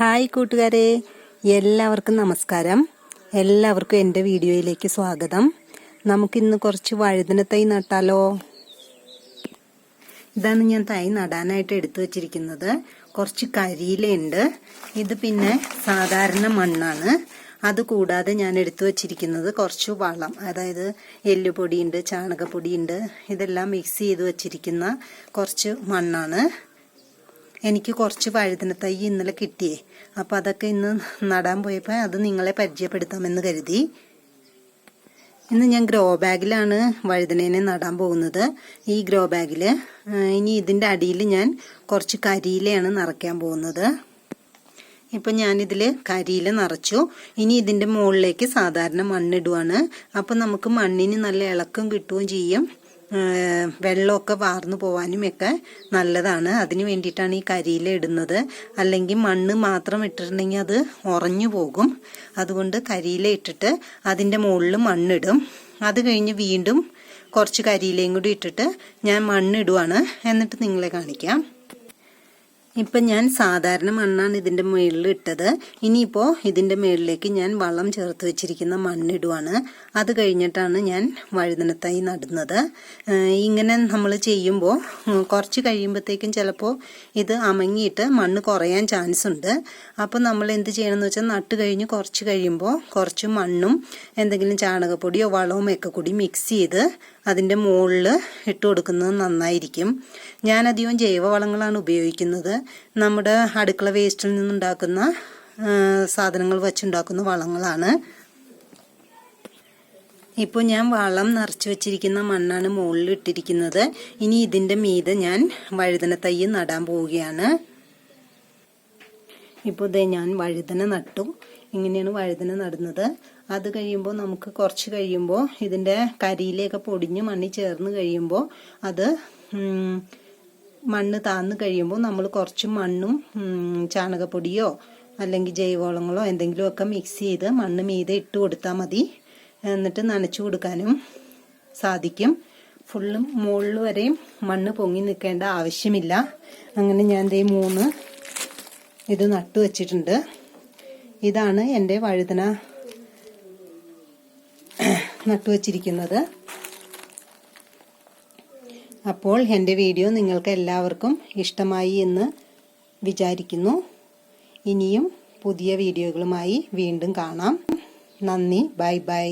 Hi കൂട്ടുകാരെ. എല്ലാവർക്കും നമസ്കാരം. എല്ലാവർക്കും എന്റെ വീഡിയോയിലേക്ക് സ്വാഗതം. നമുക്കിന്ന് കുറച്ച് വഴുതന തൈ നട്ടാലോ? ഇതാണ് ഞാൻ തൈ നടാനായിട്ട് എടുത്തു വച്ചിരിക്കുന്നത്. കുറച്ച് കരിയിലുണ്ട് ഇത് പിന്നെ സാധാരണ മണ്ണാണ്. അതുകൂടാതെ ഞാൻ എടുത്തു വച്ചിരിക്കുന്നത് കുറച്ച് വളം. അതായത് എല്ലുപൊടിയുണ്ട് ചാണകപ്പൊടിയുണ്ട്. ഇതെല്ലാം മിക്സ് ചെയ്ത് വച്ചിരിക്കുന്ന കുറച്ച് മണ്ണാണ്. എനിക്ക് കുറച്ച് വഴുതന തൈ ഇന്നലെ കിട്ടിയേ. അപ്പം അതൊക്കെ ഇന്ന് നടാൻ പോയപ്പോൾ അത് നിങ്ങളെ പരിചയപ്പെടുത്താമെന്ന് കരുതി. ഇന്ന് ഞാൻ ഗ്രോ ബാഗിലാണ് വഴുതനേനെ നടാൻ പോകുന്നത്. ഈ ഗ്രോ ബാഗിൽ ഇനി ഇതിന്റെ അടിയിൽ ഞാൻ കുറച്ച് കരിയിലയാണ് നിറയ്ക്കാൻ പോകുന്നത്. ഇപ്പം ഞാനിതിൽ കരിയില നിറച്ചു. ഇനി ഇതിന്റെ മുകളിലേക്ക് സാധാരണ മണ്ണിടുവാണ്. അപ്പം നമുക്ക് മണ്ണിന് നല്ല ഇളക്കം കിട്ടുകയും ചെയ്യും. വെള്ളമൊക്കെ വാർന്നു പോവാനും ഒക്കെ നല്ലതാണ്. അതിന് വേണ്ടിയിട്ടാണ് ഈ കരിയില ഇടുന്നത്. അല്ലെങ്കിൽ മണ്ണ് മാത്രം ഇട്ടിട്ടുണ്ടെങ്കിൽ അത് ഉറഞ്ഞു പോകും. അതുകൊണ്ട് കരിയില ഇട്ടിട്ട് അതിന്റെ മുകളിൽ മണ്ണിടും. അത് കഴിഞ്ഞ് വീണ്ടും കുറച്ച് കരിയിലയും കൂടി ഇട്ടിട്ട് ഞാൻ മണ്ണിടുവാണ്. എന്നിട്ട് നിങ്ങളെ കാണിക്കാം. ഇപ്പം ഞാൻ സാധാരണ മണ്ണാണ് ഇതിന്റെ മുകളിൽ ഇട്ടത്. ഇനിയിപ്പോൾ ഇതിന്റെ മുകളിലേക്ക് ഞാൻ വളം ചേർത്ത് വെച്ചിരിക്കുന്ന മണ്ണിടുവാണ്. അത് കഴിഞ്ഞിട്ടാണ് ഞാൻ വഴുതനത്തായി നടുന്നത്. ഇങ്ങനെ നമ്മൾ ചെയ്യുമ്പോൾ കുറച്ച് കഴിയുമ്പോഴത്തേക്കും ചിലപ്പോൾ ഇത് അമങ്ങിയിട്ട് മണ്ണ് കുറയാൻ ചാൻസ് ഉണ്ട്. അപ്പോൾ നമ്മൾ എന്ത് ചെയ്യണമെന്ന് വെച്ചാൽ നട്ട് കഴിഞ്ഞ് കുറച്ച് കഴിയുമ്പോൾ കുറച്ച് മണ്ണും എന്തെങ്കിലും ചാണകപ്പൊടിയോ വളവും ഒക്കെ കൂടി മിക്സ് ചെയ്ത് അതിന്റെ മുകളിൽ ഇട്ട് കൊടുക്കുന്നത് നന്നായിരിക്കും. ഞാനധികം ജൈവവളങ്ങളാണ് ഉപയോഗിക്കുന്നത്. നമ്മുടെ അടുക്കള വേസ്റ്റിൽ നിന്നുണ്ടാക്കുന്ന സാധനങ്ങൾ വെച്ചുണ്ടാക്കുന്ന വളങ്ങളാണ്. ഇപ്പോൾ ഞാൻ വളം നിറച്ച് വെച്ചിരിക്കുന്ന മണ്ണാണ് മുകളിൽ ഇട്ടിരിക്കുന്നത്. ഇനി ഇതിന്റെ മീതെ ഞാൻ വഴുതന തൈ നടാൻ പോവുകയാണ്. ഇപ്പോൾ ഇതേ ഞാൻ വഴുതന നട്ടു. ഇങ്ങനെയാണ് വഴുതന നടുന്നത്. അത് കഴിയുമ്പോൾ നമുക്ക് കുറച്ച് കഴിയുമ്പോൾ ഇതിന്റെ കരിയിലേക്ക് പൊടിഞ്ഞ് മണ്ണിൽ ചേർന്ന് കഴിയുമ്പോൾ അത് മണ്ണ് താന്ന് കഴിയുമ്പോൾ നമ്മൾ കുറച്ച് മണ്ണും ചാണകപ്പൊടിയോ അല്ലെങ്കിൽ ജൈവവളങ്ങളോ എന്തെങ്കിലുമൊക്കെ മിക്സ് ചെയ്ത് മണ്ണ് മീതെ ഇട്ട് കൊടുത്താൽ മതി. എന്നിട്ട് നനച്ചു കൊടുക്കാനും സാധിക്കും. ഫുള്ളും മുകളിൽ വരെയും മണ്ണ് പൊങ്ങി നിൽക്കേണ്ട ആവശ്യമില്ല. അങ്ങനെ ഞാൻ ദേ മൂന്ന് ഇത് നട്ടു വച്ചിട്ടുണ്ട്. ഇതാണ് എന്റെ വഴുതന നട്ടുവച്ചിരിക്കുന്നത് അപ്പോൾ എന്റെ വീഡിയോ നിങ്ങൾക്ക് എല്ലാവർക്കും ഇഷ്ടമായി എന്ന് വിചാരിക്കുന്നു. ഇനിയും പുതിയ വീഡിയോകളുമായി വീണ്ടും കാണാം. നന്ദി. Bye bye.